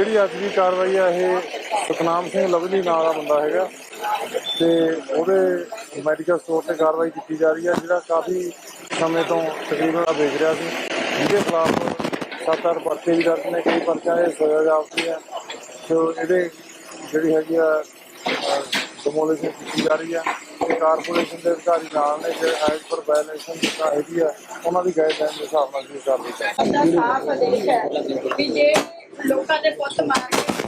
ਜਿਹੜੀ ਅੱਜ ਦੀ ਕਾਰਵਾਈ ਆ, ਇਹ ਸਤਨਾਮ ਸਿੰਘ ਲਵਲੀ ਨਾਂ ਦਾ ਬੰਦਾ ਹੈਗਾ ਤੇ ਉਹਦੇ ਮੈਡੀਕਲ ਸਟੋਰ ਤੇ ਕਾਰਵਾਈ ਕੀਤੀ ਜਾ ਰਹੀ ਹੈ ਜਿਹੜਾ ਕਾਫੀ ਸਮੇਂ ਤੋਂ ਤਕਰੀਬਨ ਆ ਵੇਚ ਰਿਹਾ ਸੀ। ਜਿਹਦੇ ਖਿਲਾਫ ਸੱਤ ਅੱਠ ਪਰਚੇ ਵੀ ਦਰਜ ਨੇ, ਕਈ ਪਰਚਾ ਇਹ ਸਜ਼ਾ ਜਾਪਦੀ ਹੈ ਸੋ ਇਹਦੇ ਜਿਹੜੀ ਹੈਗੀ ਆ ਡਿਮੋਲੀਸ਼ਨ ਕੀਤੀ ਜਾ ਰਹੀ ਆ। ਤੇ ਕਾਰਪੋਰੇਸ਼ਨ ਦੇ ਅਧਿਕਾਰੀ ਨਾਲ ਨੇ, ਜਿਹੜੇ ਐਜ਼ ਪਰ ਵਾਇਲੇਸ਼ਨ ਜਿੱਦਾਂ ਹੈਗੀ ਆ, ਉਹਨਾਂ ਦੀ ਗਾਈਡਲਾਈਨ ਦੇ ਹਿਸਾਬ ਨਾਲ ਕੀ ਕਰ ਦਿੱਤਾ। ਸਾਫ਼ ਆਦੇਸ਼ ਹੈ ਵੀ ਜੇ ਲੋਕਾਂ ਦੇ ਪੁੱਤ ਮਾਰ ਕੇ ਆਪਣੇ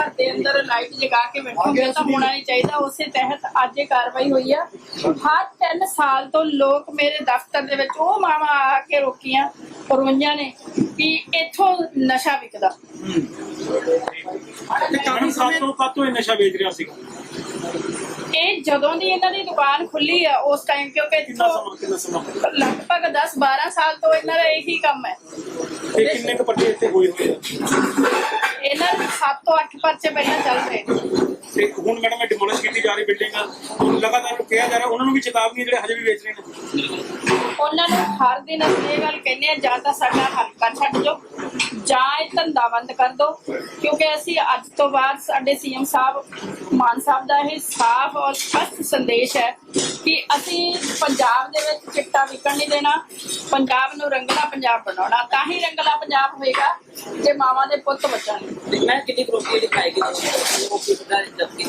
ਘਰ ਦੇ ਅੰਦਰ ਲਾਈਟ ਜਗਾ ਕੇ ਬੈਠੋਗੇ ਤਾਂ ਹੋਣਾ ਨਹੀਂ ਚਾਹੀਦਾ। ਉਸੇ ਤਹਿਤ ਅੱਜ ਇਹ ਕਾਰਵਾਈ ਹੋਈ ਆ। ਹਰ 3 ਸਾਲ ਤੋਂ ਲੋਕ ਮੇਰੇ ਦਫ਼ਤਰ ਦੇ ਵਿੱਚ ਉਹ ਮਾਵਾ ਆ ਕੇ ਰੋਕੀਆਂ ਪਰਵੰਜਾਂ ਨੇ ਵੀ ਇੱਥੋਂ ਨਸ਼ਾ ਵਿਕਦਾ। ਤੇ ਕਾਫੀ ਸਾਲ ਤੋਂ ਕਾਤੋਂ ਇਹ ਨਸ਼ਾ ਵੇਚ ਰਿਹਾ ਸੀਗਾ ਇਹ ਜਦੋਂ ਦੀ ਇਹਨਾਂ ਦੀ ਦੁਕਾਨ ਖੁੱਲੀ ਆ ਉਸ ਟਾਈਮ ਕਿਉਂਕਿ ਕਿੰਨਾ ਇੱਥੋਂ ਸਮਾਂ ਕਿੰਨਾ ਸਮਾਂ? ਲਗਭਗ 10 12 ਸਾਲ ਤੋਂ ਇਹਨਾਂ ਦਾ ਇਹੀ ਕੰਮ ਹੈ। ਤੇ ਕਿੰਨੇ ਕੁ ਪਰਚੇ ਇੱਥੇ ਹੋਏ ਹੋਏ ਆ 7 ਤੋਂ 8 ਪਰਚੇ ਪਹਿਲਾਂ ਚੱਲ ਰਹੇ ਨੇ। ਤੇ ਹੁਣ ਮੈਡਮ ਇਹ ਡਿਮੋਲਿਸ਼ ਕੀਤੀ ਜਾ ਰਹੀ ਬਿਲਡਿੰਗ ਲਗਾਤਾਰ ਕਿਹਾ ਜਾ ਰਿਹਾ ਉਹਨਾਂ ਨੂੰ ਵੀ ਚੇਤਾਵਨੀ ਜਿਹੜੇ ਹਜੇ ਵੀ ਵੇਚ ਰਹੇ ਨੇ। ਉਹਨਾਂ ਨੂੰ ਹਰ ਦਿਨ ਅਸੀਂ ਇਹ ਗੱਲ ਕਹਿੰਦੇ ਆ ਜਾਂ ਤਾਂ ਸਾਡਾ ਹਲਕਾ ਛੱਡ ਜਾਓ। ਧੰਦਾ ਬੰਦ ਕਰ ਦਿਓ ਕਿਉਂਕਿ ਅਸੀਂ ਅੱਜ ਤੋਂ ਬਾਅਦ ਸਾਡੇ ਸੀਐਮ ਸਾਹਿਬ ਮਾਨ ਸਾਹਿਬ ਦਾ ਇਹ ਸਾਫ਼ ਔਰ ਸਪਸ਼ਟ ਸੰਦੇਸ਼ ਹੈ ਕਿ ਅਸੀਂ ਪੰਜਾਬ ਦੇ ਵਿੱਚ ਚਿੱਟਾ ਵਿਕਣ ਨਹੀਂ ਦੇਣਾ ਪੰਜਾਬ ਨੂੰ ਰੰਗਲਾ ਪੰਜਾਬ ਬਣਾਉਣਾ ਤਾਂ ਹੀ ਰੰਗਲਾ ਪੰਜਾਬ ਹੋਏਗਾ ਜੇ ਮਾਵਾਂ ਦੇ ਪੁੱਤ ਬਚਣਗੇ ਮੈਂ ਕਿੰਨੀ ਕਰੋਪੀ ਗਈ ਉਹ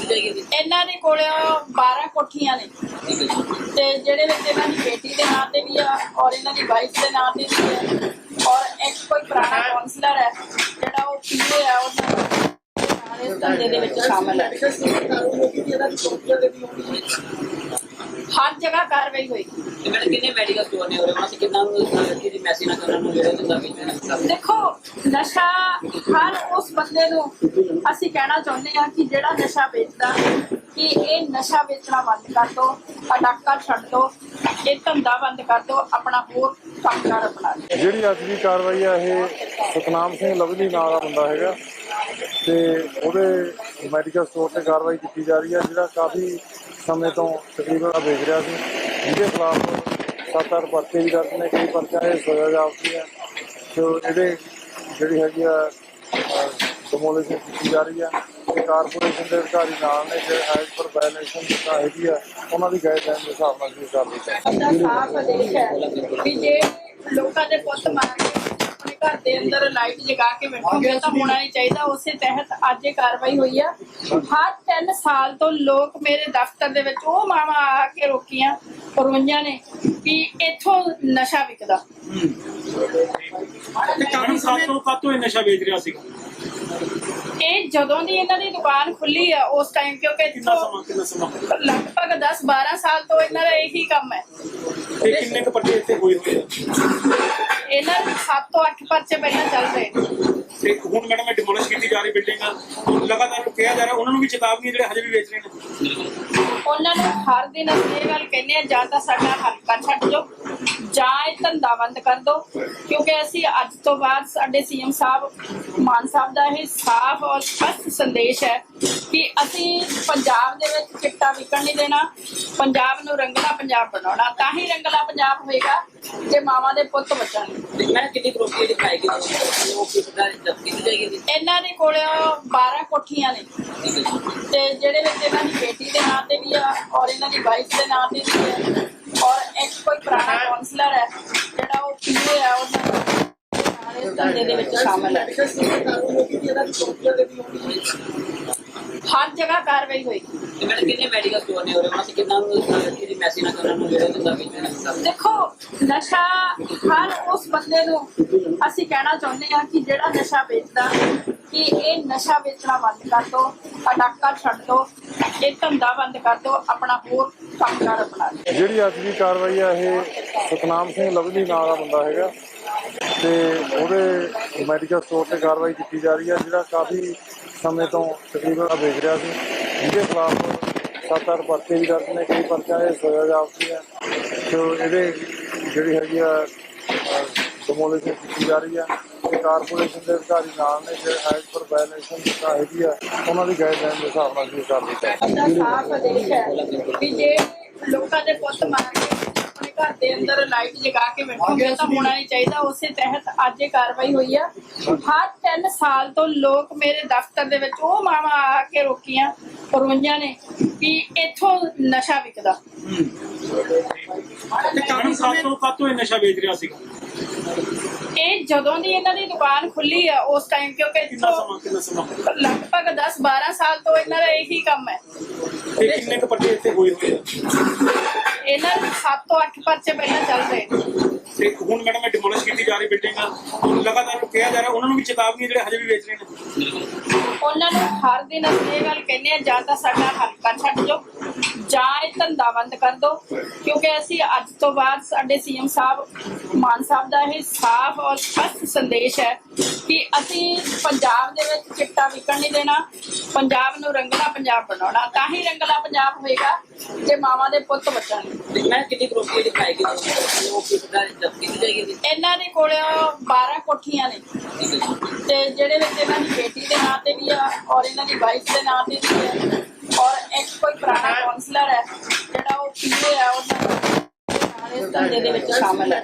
ਜਾਏਗੀ ਇਹਦੀ? ਇਹਨਾਂ ਦੇ ਕੋਲ 12 ਕੋਠੀਆਂ ਨੇ। ਤੇ ਜਿਹੜੇ ਵਿੱਚ ਇਹਨਾਂ ਦੀ ਬੇਟੀ ਦੇ ਨਾਂ ਤੇ ਵੀ ਆ ਔਰ ਇਹਨਾਂ ਦੀ ਵਾਈਫ ਦੇ ਨਾਂ ਤੇ ਵੀ ਹੈ ਔਰ ਇੱਕ ਕੋਈ ਪੁਰਾਣਾ ਕਾਉਂਸਲਰ ਹੈ ਜਿਹੜਾ ਉਹ ਪੀਏ ਆ ਉਹਨਾਂ ਦਾ ਇਸ ਧੰਦੇ ਦੇ ਵਿੱਚ ਸ਼ਾਮਲ ਹੈ? ਹਰ ਜਗ੍ਹਾ ਕਾਰਵਾਈ ਹੋਏਗੀ। ਤੇ ਮੈਡਮ ਕਿੰਨੇ ਮੈਡੀਕਲ ਸਟੋਰ ਨੇ ਉਹਦੇ ਵਾਸਤੇ ਕਿੰਨਾ ਕਿਹਦੀ ਮੈਸੇਜ ਨਾ ਕਰਨ ਨੂੰ ਜਿਹੜੇ ਦਿੰਦਾ ਵੇਚਣਾ ਦੇਖੋ ਨਸ਼ਾ ਹਰ ਉਸ ਬੰਦੇ ਨੂੰ ਅਸੀਂ ਕਹਿਣਾ ਚਾਹੁੰਦੇ ਹਾਂ ਕਿ ਜਿਹੜਾ ਨਸ਼ਾ ਵੇਚਦਾ ਕਿ ਇਹ ਨਸ਼ਾ ਵੇਚਣਾ ਬੰਦ ਕਰ ਦਿਓ ਅਡਾਕਾ ਛੱਡ ਦਿਓ ਇਹ ਧੰਦਾ ਬੰਦ ਕਰ ਦਿਓ ਆਪਣਾ ਹੋਰ ਕੰਮਕਾਰ ਅਪਣਾ ਲਓ। ਜਿਹੜੀ ਅੱਜ ਦੀ ਕਾਰਵਾਈ ਆ ਇਹ ਸਤਨਾਮ ਸਿੰਘ ਲਵਲੀ ਨਾਂ ਦਾ ਬੰਦਾ ਹੈਗਾ। ਤੇ ਉਹਦੇ ਮੈਡੀਕਲ ਸਟੋਰ ਤੇ ਕਾਰਵਾਈ ਕੀਤੀ ਜਾ ਰਹੀ ਹੈ ਜਿਹੜਾ ਕਾਫੀ ਸਮੇਂ ਤੋਂ ਤਕਰੀਬਨ ਆ ਵੇਚ ਰਿਹਾ ਸੀ। ਜਿਹਦੇ ਖਿਲਾਫ ਸੱਤ ਅੱਠ ਪਰਚੇ ਵੀ ਦਰਜ ਨੇ, ਕਈ ਪਰਚਾ ਇਹ ਸਜ਼ਾ ਜਾਪਦੀ ਹੈ। ਸੋ ਇਹਦੇ ਜਿਹੜੀ ਹੈਗੀ ਆ ਡਿਮੋਲੀਸ਼ਨ ਕੀਤੀ ਜਾ ਰਹੀ ਆ ਤੇ ਕਾਰਪੋਰੇਸ਼ਨ ਦੇ ਅਧਿਕਾਰੀ ਨਾਲ ਨੇ, ਜਿਹੜੇ ਐਜ਼ ਪਰ ਵਾਇਲੇਸ਼ਨ ਜਿੱਦਾਂ ਹੈਗੀ ਆ, ਉਹਨਾਂ ਦੀ ਗਾਈਡਲਾਈਨ ਦੇ ਹਿਸਾਬ ਨਾਲ ਕੀ ਕਰ ਦਾ ਸਾਫ਼ ਆਦੇਸ਼ ਹੈ ਵੀ ਜੇ ਲੋਕਾਂ ਦੇ ਪੁੱਤ ਮਾਰ ਘਰ ਦੇ ਅੰਦਰ ਲਾਈਟ ਜਗਾ ਕੇ ਬੈਠੋਗੇ ਤਾਂ ਹੋਣਾ ਨਹੀਂ ਚਾਹੀਦਾ ਉਸੇ ਤਹਿਤ ਅੱਜ ਇਹ ਕਾਰਵਾਈ ਹੋਈ ਆ। ਹਰ 3 ਸਾਲ ਤੋਂ ਲੋਕ ਮੇਰੇ ਦਫ਼ਤਰ ਦੇ ਵਿੱਚ ਉਹ ਮਾਵਾ ਆ ਕੇ ਰੋਕੀਆਂ ਪਰਵੰਜਾਂ ਨੇ ਵੀ ਇੱਥੋਂ ਨਸ਼ਾ ਵਿਕਦਾ। ਤੇ ਕਾਫੀ ਸਾਲ ਤੋਂ ਕਾਤੋਂ ਇਹ ਨਸ਼ਾ ਵੇਚ ਰਿਹਾ ਸੀਗਾ ਇਹ ਜਦੋਂ ਦੀ ਇਹਨਾਂ ਦੀ ਦੁਕਾਨ ਖੁੱਲੀ ਆ ਉਸ ਟਾਈਮ ਕਿਉਂਕਿ ਕਿੰਨਾ ਇੱਥੋਂ ਸਮਾਂ ਕਿੰਨਾ ਸਮਾਂ? ਲਗਭਗ 10 12 ਸਾਲ ਤੋਂ ਇਹਨਾਂ ਦਾ ਇਹੀ ਕੰਮ ਹੈ। ਤੇ ਕਿੰਨੇ ਕੁ ਪਰਚੇ ਇੱਥੇ ਹੋਏ ਹੋਏ ਆ? ਇਹਨਾਂ ਦੇ 7 ਤੋਂ 8 ਪਰਚੇ ਪਹਿਲਾਂ ਚੱਲ ਰਹੇ ਨੇ। ਤੇ ਹੁਣ ਮੈਡਮ ਇਹ ਡਿਮੋਲਿਸ਼ ਕੀਤੀ ਜਾ ਰਹੀ ਬਿਲਡਿੰਗ ਲਗਾਤਾਰ ਕਿਹਾ ਜਾ ਰਿਹਾ ਉਹਨਾਂ ਨੂੰ ਵੀ ਚੇਤਾਵਨੀ ਜਿਹੜੇ ਹਜੇ ਵੀ ਵੇਚ ਰਹੇ ਨੇ। ਉਹਨਾਂ ਨੂੰ ਹਰ ਦਿਨ ਅਸੀਂ ਇਹ ਗੱਲ ਕਹਿੰਦੇ ਆ ਜਾਂ ਤਾਂ ਸਾਡਾ ਹਲਕਾ ਛੱਡ ਜਾਓ ਜਾਂ ਇਹ ਧੰਦਾ ਬੰਦ ਕਰ ਦਿਓ। ਕਿਉਂਕਿ ਅਸੀਂ ਅੱਜ ਤੋਂ ਬਾਅਦ ਸਾਡੇ ਸੀਐਮ ਸਾਹਿਬ ਮਾਨ ਸਾਹਿਬ ਦਾ ਇਹ ਸਾਫ਼ ਔਰ ਸਪਸ਼ਟ ਸੰਦੇਸ਼ ਹੈ ਕਿ ਅਸੀਂ ਪੰਜਾਬ ਦੇ ਵਿੱਚ ਚਿੱਟਾ ਵਿਕਣ ਨਹੀਂ ਦੇਣਾ ਪੰਜਾਬ ਨੂੰ ਰੰਗਲਾ ਪੰਜਾਬ ਬਣਾਉਣਾ ਤਾਂ ਹੀ ਰੰਗਲਾ ਪੰਜਾਬ ਹੋਏਗਾ ਜੇ ਮਾਵਾਂ ਦੇ ਪੁੱਤ ਬਚਣਗੇ ਮੈਂ ਕਿੰਨੀ ਕਰੋਪੀ ਦਿਖਾਈ ਗਈ ਉਹ ਕਿਸ ਦਾ ਜਾਏਗੀ ਇਹਦੀ? ਇਹਨਾਂ ਦੇ ਕੋਲ 12 ਕੋਠੀਆਂ ਨੇ। ਤੇ ਜਿਹੜੇ ਵਿੱਚ ਇਹਨਾਂ ਦੀ ਬੇਟੀ ਦੇ ਨਾਂ ਤੇ ਵੀ ਆ ਔਰ ਇਹਨਾਂ ਦੀ ਵਾਈਫ ਦੇ ਨਾਂ ਤੇ ਵੀ ਹੈ ਔਰ ਇੱਕ ਕੋਈ ਪੁਰਾਣਾ ਕਾਉਂਸਲਰ ਹੈ ਜਿਹੜਾ ਉਹ ਪੀਏ ਆ ਉਹਨਾਂ ਦਾ ਇਸ ਧੰਦੇ ਦੇ ਵਿੱਚ ਸ਼ਾਮਲ ਹੈ। ਹਰ ਜਗ੍ਹਾ ਕਾਰਵਾਈ ਹੋਏਗੀ। ਤੇ ਕਿੰਨੇ ਮੈਡੀਕਲ ਸਟੋਰ ਨੇ ਉਹਦੇ ਵਾਸਤੇ ਕਿੰਨਾ ਕਿਹਦੀ ਮੈਸੇਜ ਨਾ ਕਰਨ ਨੂੰ ਜਿਹੜੇ ਦਿੰਦਾ ਵੇਚਣਾ ਦੇਖੋ ਨਸ਼ਾ ਹਰ ਉਸ ਬੰਦੇ ਨੂੰ ਅਸੀਂ ਕਹਿਣਾ ਚਾਹੁੰਦੇ ਹਾਂ ਕਿ ਜਿਹੜਾ ਨਸ਼ਾ ਵੇਚਦਾ ਕਿ ਇਹ ਨਸ਼ਾ ਵੇਚਣਾ ਬੰਦ ਕਰ ਦਿਓ ਅਡਾਕਾ ਛੱਡ ਦਿਓ ਇਹ ਧੰਦਾ ਬੰਦ ਕਰ ਦਿਓ ਆਪਣਾ ਹੋਰ ਕੰਮਕਾਰ ਅਪਣਾ ਜਿਹੜੀ ਅੱਜ ਦੀ ਕਾਰਵਾਈ ਆ ਇਹ ਸਤਨਾਮ ਸਿੰਘ ਲਵਲੀ ਨਾਂ ਦਾ ਬੰਦਾ ਹੈਗਾ ਤੇ ਉਹਦੇ ਮੈਡੀਕਲ ਸਟੋਰ ਤੇ ਕਾਰਵਾਈ ਕੀਤੀ ਜਾ ਰਹੀ ਹੈ ਜਿਹੜਾ ਕਾਫੀ ਸਮੇਂ ਤੋਂ ਤਕਰੀਬਨ ਵੇਚ ਰਿਹਾ ਸੀ। ਜਿਹਦੇ ਖਿਲਾਫ ਸੱਤ ਅੱਠ ਪਰਚੇ ਵੀ ਦਰਜ ਨੇ, ਕਈ ਪਰਚਿਆਂ ਦੇ ਸਜ਼ਾ ਜਾਪਦੀ ਹੈ। ਸੋ ਇਹਦੇ ਜਿਹੜੀ ਹੈਗੀ ਆ ਡਿਮੋਲੀਸ਼ਨ ਕੀਤੀ ਜਾ ਰਹੀ ਆ। ਤੇ ਕਾਰਪੋਰੇਸ਼ਨ ਦੇ ਅਧਿਕਾਰੀ ਨਾਲ ਨੇ, ਜਿਹੜੇ ਐਜ਼ ਪਰ ਵਾਇਲੇਸ਼ਨ ਜਿੱਦਾਂ ਹੈਗੀ ਆ, ਉਹਨਾਂ ਦੀ ਗਾਈਡਲਾਈਨ ਦੇ ਹਿਸਾਬ ਨਾਲ ਕੀ ਕਰ ਦਿੱਤਾ। ਸਾਫ਼ ਆਦੇਸ਼ ਹੈ ਵੀ ਜੇ ਲੋਕਾਂ ਦੇ ਪੁੱਤ ਮਾਰ ਘਰ ਦੇ ਅੰਦਰ ਲਾਈਟ ਜਗਾ ਕੇ ਬੈਠੋਗੇ ਤਾਂ ਹੋਣਾ ਨਹੀਂ ਚਾਹੀਦਾ। ਉਸੇ ਤਹਿਤ ਅੱਜ ਇਹ ਕਾਰਵਾਈ ਹੋਈ ਆ। ਹਰ 3 ਸਾਲ ਤੋਂ ਲੋਕ ਮੇਰੇ ਦਫ਼ਤਰ ਦੇ ਵਿੱਚ ਉਹ ਮਾਵਾ ਆ ਕੇ ਰੋਕੀਆਂ ਰੋਈਆਂ ਨੇ ਕਿ ਇੱਥੋਂ ਨਸ਼ਾ ਵਿਕਦਾ। ਤੇ ਕਾਫੀ ਸਾਲ ਤੋਂ ਕਾਤੋਂ ਇਹ ਨਸ਼ਾ ਵੇਚ ਰਿਹਾ ਸੀਗਾ ਇਹ ਜਦੋਂ ਦੀ ਇਹਨਾਂ ਦੀ ਦੁਕਾਨ ਖੁੱਲੀ ਆ ਉਸ ਟਾਈਮ ਕਿਉਂਕਿ ਕਿੰਨਾ ਸਮਾਂ ਕਿੰਨਾ ਸਮਾਂ? ਲਗਭਗ 10 12 ਸਾਲ ਤੋਂ ਇਹਨਾਂ ਦਾ ਇਹੀ ਕੰਮ ਹੈ। ਤੇ ਕਿੰਨੇ ਕੁ ਪਰਚੇ ਇੱਥੇ ਹੋਏ ਹੋਏ ਆ? ਇਹਨਾਂ ਦੇ 7 ਤੋਂ 8 ਪਰਚੇ ਪਹਿਲਾਂ ਚੱਲ ਰਹੇ ਨੇ। ਤੇ ਹੁਣ ਮੈਡਮ ਇਹ ਡਿਮੋਲਿਸ਼ ਕੀਤੀ ਜਾ ਰਹੀ ਬਿਲਡਿੰਗ ਲਗਾਤਾਰ ਕਿਹਾ ਜਾ ਰਿਹਾ ਉਹਨਾਂ ਨੂੰ ਵੀ ਚੇਤਾਵਨੀ ਜਿਹੜੇ ਹਜੇ ਵੀ ਵੇਚ ਰਹੇ ਨੇ। ਉਹਨਾਂ ਨੂੰ ਹਰ ਦਿਨ ਅਸੀਂ ਇਹ ਗੱਲ ਕਹਿੰਦੇ ਆ ਜਾਂ ਤਾਂ ਸਾਡਾ ਹਲਕਾ ਛੱਡ ਜਾਓ ਜਾਂ ਇਹ ਧੰਦਾ ਬੰਦ ਕਰ ਦਿਓ। ਕਿਉਂਕਿ ਅਸੀਂ ਅੱਜ ਤੋਂ ਬਾਅਦ ਸਾਡੇ ਸੀਐਮ ਸਾਹਿਬ ਮਾਨ ਸਾਹਿਬ ਦਾ ਇਹ ਸਾਫ਼ ਔਰ ਸਪਸ਼ਟ ਸੰਦੇਸ਼ ਹੈ ਕਿ ਅਸੀਂ ਪੰਜਾਬ ਦੇ ਵਿੱਚ ਚਿੱਟਾ ਵਿਕਣ ਨਹੀਂ ਦੇਣਾ ਪੰਜਾਬ ਨੂੰ ਰੰਗਲਾ ਪੰਜਾਬ ਬਣਾਉਣਾ ਤਾਂ ਹੀ ਰੰਗਲਾ ਪੰਜਾਬ ਹੋਏਗਾ ਜੇ ਮਾਵਾਂ ਦੇ ਪੁੱਤ ਬਚਣਗੇ ਮੈਂ ਕਿੰਨੀ ਪ੍ਰੋਪਰਟੀ ਦਿਖਾਈ ਗਈ ਉਹ ਜਾਏਗੀ ਇਹਨਾਂ ਦੇ ਕੋਲ 12 ਕੋਠੀਆਂ ਨੇ। ਤੇ ਜਿਹੜੇ ਵਿੱਚ ਇਹਨਾਂ ਦੀ ਬੇਟੀ ਦੇ ਨਾਂ ਤੇ ਵੀ ਆ ਔਰ ਇਹਨਾਂ ਦੀ ਵਾਈਫ ਦੇ ਨਾਂ ਤੇ ਵੀ ਹੈ ਔਰ ਇੱਕ ਕੋਈ ਪੁਰਾਣਾ ਕਾਉਂਸਲਰ ਹੈ ਜਿਹੜਾ ਉਹ ਪੀਏ ਆ ਉਹਨਾਂ ਧੰਦੇ ਦੇ ਵਿੱਚ ਸ਼ਾਮਲ ਹੈ।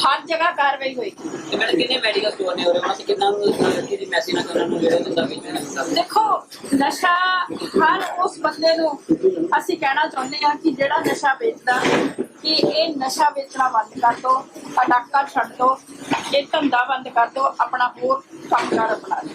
ਹਰ ਜਗ੍ਹਾ ਕਾਰਵਾਈ ਹੋਈ। ਤੇ ਮੈਡਮ ਕਿੰਨੇ ਮੈਡੀਕਲ ਸਟੋਰ ਨੇ ਉਰੇ? ਉਹਨਾਂ ਤੇ ਕਿੰਨਾ ਕਿਹਦੀ ਮੈਸੇਜ ਨਾ ਕਰਨ ਨੂੰ ਜਿਹੜੇ ਦਿੰਦਾ ਵੇਚਣਾ ਦੇਖੋ ਨਸ਼ਾ ਹਰ ਉਸ ਬੰਦੇ ਨੂੰ ਅਸੀਂ ਕਹਿਣਾ ਚਾਹੁੰਦੇ ਹਾਂ ਕਿ ਜਿਹੜਾ ਨਸ਼ਾ ਵੇਚਦਾ ਕਿ ਇਹ ਨਸ਼ਾ ਵੇਚਣਾ ਬੰਦ ਕਰ ਦਿਓ ਅਡਾਕਾ ਛੱਡ ਦਿਓ ਇਹ ਧੰਦਾ ਬੰਦ ਕਰ ਦਿਓ ਆਪਣਾ ਹੋਰ ਕੰਮਕਾਰ ਅਪਣਾ ਲਓ।